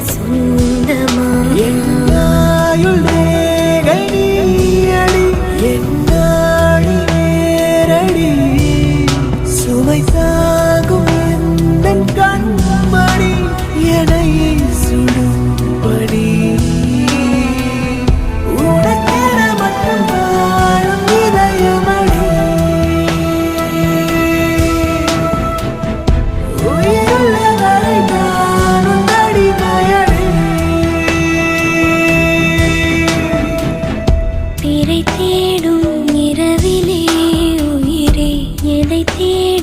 Jesus. உயிரை தேடும் இரவிலே உயிரே எதை தேடும்?